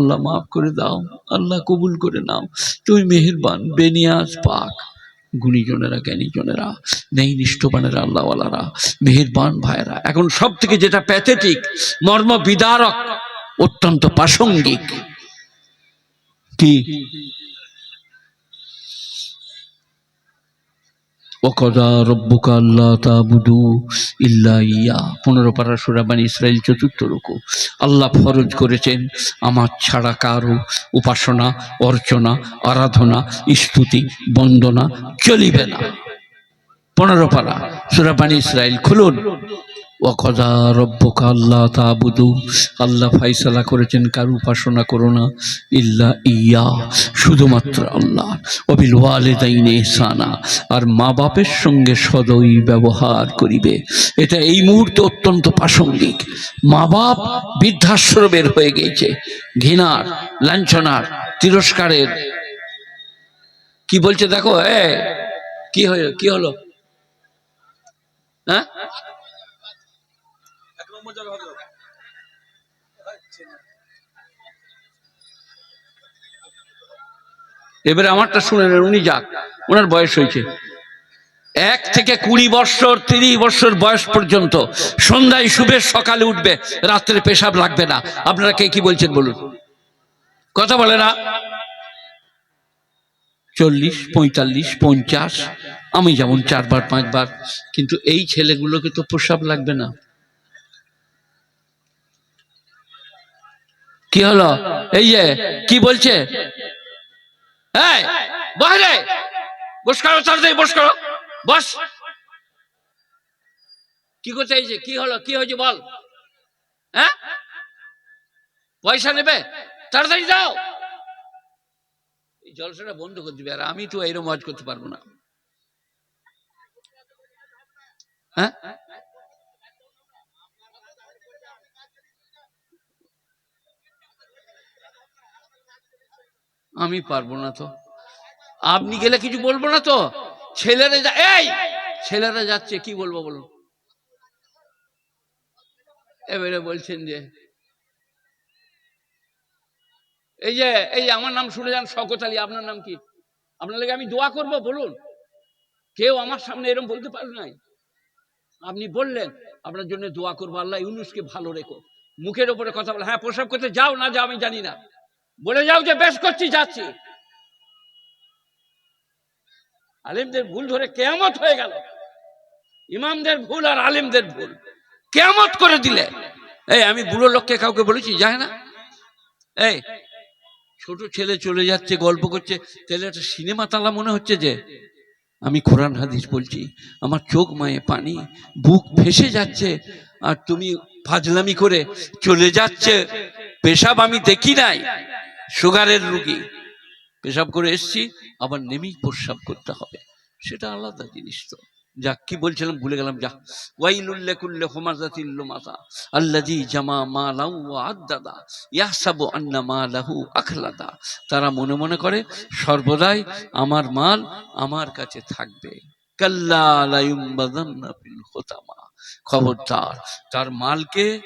আল্লাহ মাফ করে দাও, আল্লাহ কবুল করে নাও। তুমি মেহেরবান, বেনিয়াজ, পাক। গুণীজনেরা, জ্ঞানীজনেরা নেই নিষ্ঠবানেরা আল্লাহওয়ালারা, মেহেরবান ভাইরা এখন সব থেকে যেটা প্যাথেটিক মর্ম বিদারক অত্যন্ত প্রাসঙ্গিক। কি? ওকদা রব্বুকা আল্লাহ তাবুদু ইল্লা ইয়া। পনেরো পারা সুরাবানি ইসরায়েল চতুর্থ রুকু। আল্লাহ ফরজ করেছেন, আমার ছাড়া কারও উপাসনা, অর্চনা, আরাধনা, স্তুতি, বন্দনা চলিবে না। পনেরো পারা সুরাবানি ইসরায়েল খুলুন। ওকদা রব্বুকা আল্লাহ তাবুদু। আল্লাহ ফাইসালা করেছেন, কারও উপাসনা করো না, ইল্লা ইয়া, শুধুমাত্র আল্লাহ। অবিল ওয়ালেদাইনে সানা আর মা বাপের সঙ্গে সদয় ব্যবহার করিবে। এটা এই মুহূর্তে অত্যন্ত প্রাসঙ্গিক। মা বাপ বৃদ্ধাশ্রমের হয়ে গেছে ঘৃণার, লাঞ্ছনার, তিরস্কারের। কি বলছে দেখো, এ, কি হলো কি হলো? হ্যাঁ? এবারে আমারটা শুনে নেন, উনি যাক। ওনার বয়স হয়েছে। এক থেকে কুড়ি বছর, তিরিশ বছর বয়স পর্যন্ত সন্ধ্যায় শুবে, সকালে উঠবে, রাত্রে পেশাব লাগবে না। আপনারা কে কি বলছেন বলুন। কথা বলে না। চল্লিশ, পঁয়তাল্লিশ, পঞ্চাশ, আমি যেমন চারবার, পাঁচবার, কিন্তু এই ছেলেগুলোকে তো প্রসাব লাগবে না। কি হলো? এই যে, কি বলছে? করো বস কি করতে চাইছে কি হলো? কি হয়েছে বল? হ্যাঁ? পয়সা নেবে? তাড়াতাড়ি যাও। এই জলসাটা বন্ধ করে দিবে আর আমি তো এরকম মজ করতে পারব না। হ্যাঁ? আমি পারব না তো। আপনি গেলে কিছু বলব না তো? ছেলেরা যা এই! ছেলেরা যাচ্ছে, কি বলব বলুন? এবারে বলছেন যে, এই যে, এই আমার নাম শুনে যান শকত আলী, আপনার নাম কি? আপনার লাগে আমি দোয়া করব বলুন। কেউ আমার সামনে এরকম বলতে পারে নাই। আপনি বললেন, আপনার জন্য দোয়া করব, আল্লাহ ইউনুসকে ভালো রেখো। মুখের উপরে কথা বলে হ্যাঁ প্রসাব করতে যাও না, যাও, আমি জানি না। বলে যাও যে বেশ করছি, যাচ্ছি। আলিমদের ভুল ধরে কেয়ামত হয়ে গেল। ইমামদের ভুল আর আলিমদের ভুল। কেয়ামত করে দিলে। এই, আমি বুড়ো লোককে কাউকে বলেছি, যায় না? এই, ছোট ছেলে চলে যাচ্ছে, গল্প করছে। তাহলে একটা সিনেমা তালা মনে হচ্ছে যে, আমি কোরআন, হাদিস বলছি। আমার চোখ মায়ে পানি, বুক ভেসে যাচ্ছে, আর তুমি ফাজলামি করে চলে যাচ্ছে। পেশাব আমি দেখি নাই। সুগারের রুগী। পেশাব করে এসছি, আবার নেমেই প্রস্রাব করতে হবে। সেটা আলাদা জিনিস তো। যাক কি বলছিলাম, ভুলে গেলাম, যা। ওয়াইলুল্লে কুল্লে হোমাজাতিল মাতা আল্লাজি জামা মা লাউ আদাদা ইয়াসাবু আন্না মা লাহু আখলাদা। তারা মনে মনে করে, সর্বদাই আমার মাল আমার কাছে থাকবে। কাল্লা লায়ুম্বাদান্না ফিল হোতামা। খবরদার, তার মালকে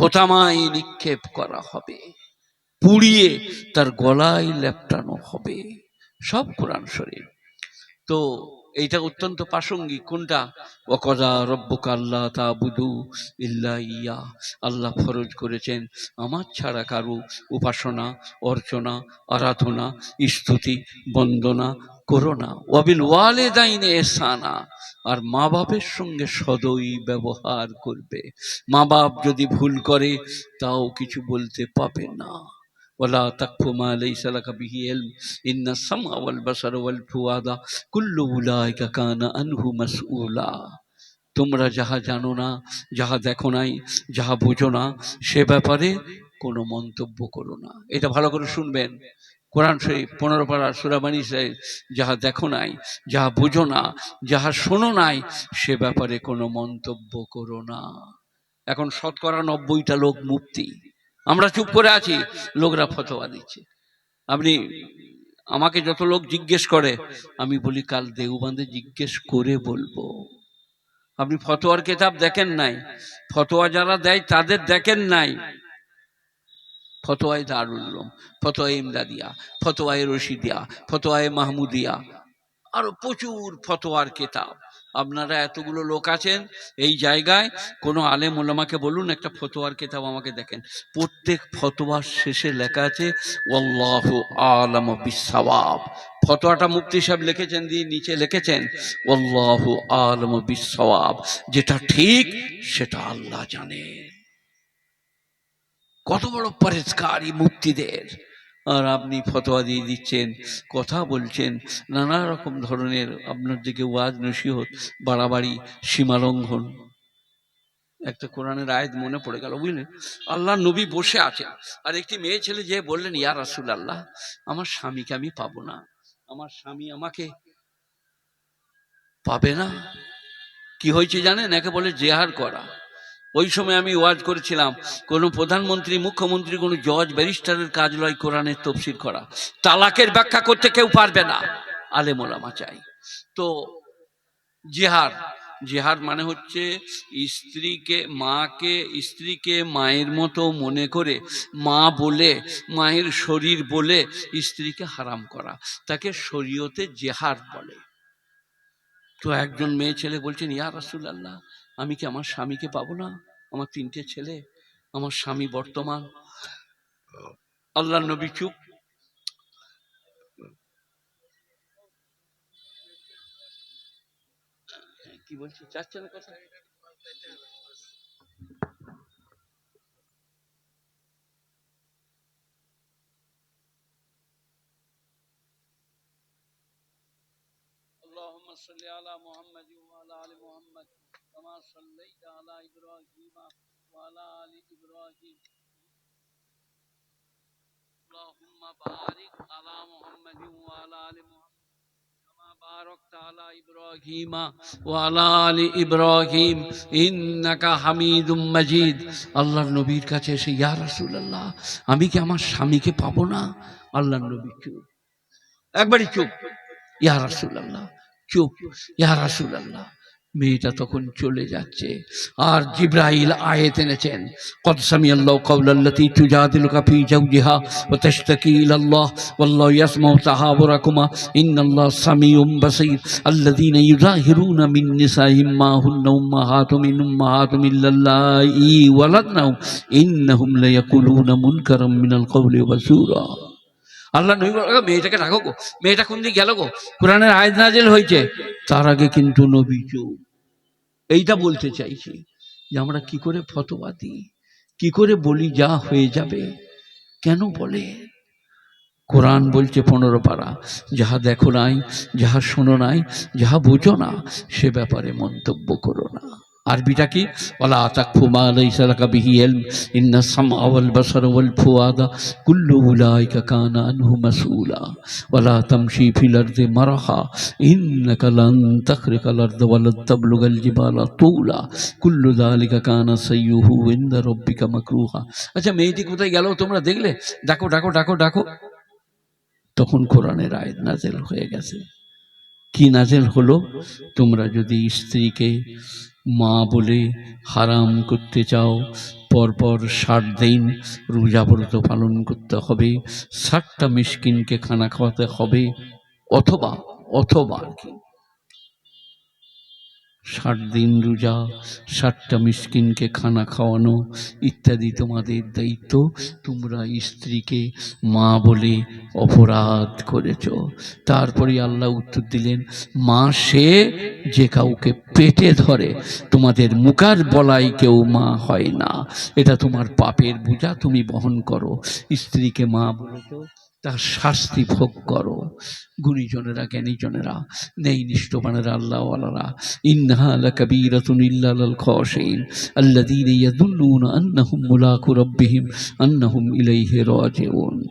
হোতামায় নিক্ষেপ করা হবে। পুড়িয়ে তার গলায় লেপটানো হবে। সব কোরআন শরীফ। তো এইটা অত্যন্ত প্রাসঙ্গিক। কোনটা? ওকদা রব্বকা আল্লাহ তা বুধু ইল্লা ইয়া। আল্লাহ ফরজ করেছেন, আমার ছাড়া কারু উপাসনা, অর্চনা, আরাধনা, স্তুতি, বন্দনা করো না। ওয়াবিল ওয়ালে দাইনে এসানা আর মা বাপের সঙ্গে সদয় ব্যবহার করবে। মা বাপ যদি ভুল করে, তাও কিছু বলতে পাবে না। ولا تقف ما ليس لك به علم إن السمع والبصر والفؤاد كل أولئك كان عنه مسؤولا তোমরা যাহা জানো না যাহা দেখো নাই যাহা বোঝো না সে ব্যাপারে কোনো মন্তব্য করো না এটা ভালো করে শুনবেন কোরআন শরীফ পনেরো পাড়া সুরাবানি সাহেব যাহা দেখো নাই যাহা বোঝো না যাহা শোনো নাই সে ব্যাপারে কোনো মন্তব্য করো না এখন শতকরা নব্বইটা লোক মুক্তি আমরা চুপ করে আছি, লোকরা ফতোয়া দিচ্ছে। আপনি আমাকে যত লোক জিজ্ঞেস করে, আমি বলি, কাল দেওবান্ধে জিজ্ঞেস করে বলব। আপনি ফতোয়ার কেতাব দেখেন নাই? ফতোয়া যারা দেয়, তাদের দেখেন নাই? ফতোয়ায় দারুল ফতোয়ায় ইমদাদিয়া, ফতোয়ায় রশিদিয়া, ফতোয়ায় মাহমুদিয়া আরও প্রচুর ফতোয়ার কেতাব। আপনারা এতগুলো লোক আছেন এই জায়গায়, কোনো আলেম ওলামাকে বলুন একটা ফতোয়ার কেতাব আমাকে দেখেন। প্রত্যেক ফতোয়ার শেষে লেখা আছে, ওয়াল্লাহ আলম বিসাওয়াব ফতোয়াটা মুক্তি সাহেব লিখেছেন, দিয়ে নিচে লিখেছেন, ওয়াল্লাহ আলম বিসাওয়াব যেটা ঠিক, সেটা আল্লাহ জানে। কত বড় পরেজকারী মুক্তিদের আর আপনি ফতোয়া দিয়ে দিচ্ছেন, কথা বলছেন, নানা রকম ধরনের আপনার দিকে ওয়াজ নসিহত, বাড়াবাড়ি, সীমালঙ্ঘন। একটা কোরআনের আয়াত মনে পড়ে গেল, বুঝলেন? আল্লাহ নবী বসে আছেন, আর একটি মেয়ে ছেলে যে বললেন, ইয়া রাসুল আল্লাহ আমার স্বামীকে আমি পাবো না, আমার স্বামী আমাকে পাবে না। কি হয়েছে জানেন? একে বলে জেহার করা। ওই সময় আমি ওয়াজ করেছিলাম, কোনো প্রধানমন্ত্রী, মুখ্যমন্ত্রী, কোনো জজ, ব্যারিস্টারের কাজ লয় কোরআনের তফসির করা। তালাকের ব্যাখ্যা করতে কেউ পারবে না আলেমোলামা চাই। তো জেহার জেহার মানে হচ্ছে স্ত্রীকে, মাকে, স্ত্রীকে মায়ের মতো মনে করে, মা বলে, মায়ের শরীর বলে স্ত্রীকে হারাম করা, তাকে শরীয়তে জেহার বলে। তো একজন মেয়ে ছেলে বলছেন, ইয়া রাসুল্লাহ আমি কি আমার স্বামীকে পাবো না আমার তিনটে ছেলে আমার স্বামী বর্তমান আল্লাহ নবী চুপ কি বলছি চাচ্ছে না কথা اللهم صل على محمد وعلى ال محمد كما صليت على ابراهيم وعلى ال ابراهيم اللهم بارك على محمد وعلى ال محمد كما باركت على ابراهيم وعلى ال ابراهيم انك حميد مجيد আল্লাহর নবীর কাছে এসে ইয়া রাসূলুল্লাহ আমি কি আমার স্বামীকে পাবো না আল্লাহর নবী চুপ একবারই চুপ ইয়া রাসূলুল্লাহ চুপ ইয়া রাসূলুল্লাহ মেয়েটা তখন চলে যাচ্ছে। আর জিব্রাহিল আয়েত এনেছেন কত সামি আল্লাহ কবলাল্লাতি তুজাদিল কাফি জাউজিহা ও তেস্তাকি ইলাল্লাহ, ওয়াল্লাহ ইয়াসমাউ তাহাবুরাকুমা ইন্নাল্লাহ সামিউম বাসীর, আল্লাযীনা ইউজাহিরুনা মিন নিসাইহিম মা হুন্না উম্মাহাতুম মিন উম্মাহাতুম ইল্লাল্লাহি ওয়ালাদনাহুম ইন্নাহুম লায়াকুলুনা মুনকারাম মিনাল কওলি কৌলি বসুরা আল্লাহ নবী বলে মেয়েটাকে রাখো গো, মেয়েটা কোন দিকে গেল গো? কোরআনের আয়াত নাজিল হয়েছে। তার আগে কিন্তু নবী চুপ। এইটা বলতে চাইছি যে আমরা কি করে ফতোয়া দিই কি করে বলি যা হয়ে যাবে কেন বলে? কোরআন বলছে পনেরো পারা যাহা দেখো নাই যাহা শোনো নাই যাহা বুঝো না সে ব্যাপারে মন্তব্য করো না। আরবিটা কি? ওলা তাকফু মা লাইসা লাকা বিহি ইলম, ইন্না সামআ ওয়াল বাসারা ওয়াল ফুআদা, কুল্লু উলাইকা কানা আনহু মাসউলা। ওয়ালা তামশি ফিল আরদি মারহা, ইন্নাকা লান তাখরিকাল আরদ ওয়ালা তাবলুগাল জিবালা তুলা, কুল্লু যালিকা কানা সাইয়ুহু ইনদা রাব্বিকা মাকরুহা। আচ্ছা মেয়েটি কোথায় গেল তোমরা দেখলে? ডাকো ডাকো ডাকো ডাকো। তখন কোরআনের আয়াত নাজেল হয়ে গেছে। কি নাজেল হলো? তোমরা যদি স্ত্রীকে মা বলে, হারাম করতে চাও, পরপর ষাট দিন রোজা ব্রত পালন করতে হবে, ষাটটা মিসকিনকে খানা খাওয়াতে হবে, অথবা অথবা আর কি। ষাট দিন রোজা, ষাটটা মিসকিনকে খানা খাওয়ানো ইত্যাদি তোমাদের দায়িত্ব। তোমরা স্ত্রীকে মা বলে অপরাধ করেছ। তারপরে আল্লাহ উত্তর দিলেন, মা, সে যে কাউকে পেটে ধরে, তোমাদের মুখার বলাই কেউ মা হয় না। এটা তোমার পাপের বোঝা, তুমি বহন করো। স্ত্রীকে মা বলেছ। তার শাস্তি ভোগ করো। গুণীজনেরা, জ্ঞানীজনেরা, নেই নিষ্ঠবানেরা, আল্লাহওয়ালারা। ইন্নাহা লাকাবীরাতুন ইল্লা লাল খাশিন আল্লাযীনা ইয়াদুন্নুনা আন্নাহুম মুলাকু রাব্বিহিম, আন্নাহুম ইলাইহি রাজিউন।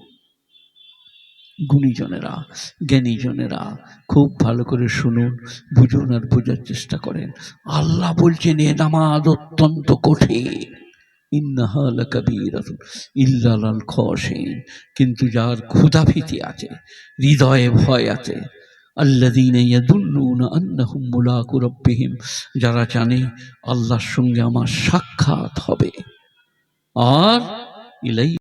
গুণীজনেরা, জ্ঞানীজনেরা, খুব ভালো করে শুনুন, বুঝুন আর বোঝার চেষ্টা করেন। আল্লাহ বলছেন, এ নামাজ অত্যন্ত কঠিন। কিন্তু যার ক্ষুধাভীতি আছে, হৃদয়ে ভয় আছে রাব্বিহিম, যারা জানে আল্লাহর সঙ্গে আমার সাক্ষাৎ হবে। আর ইলাই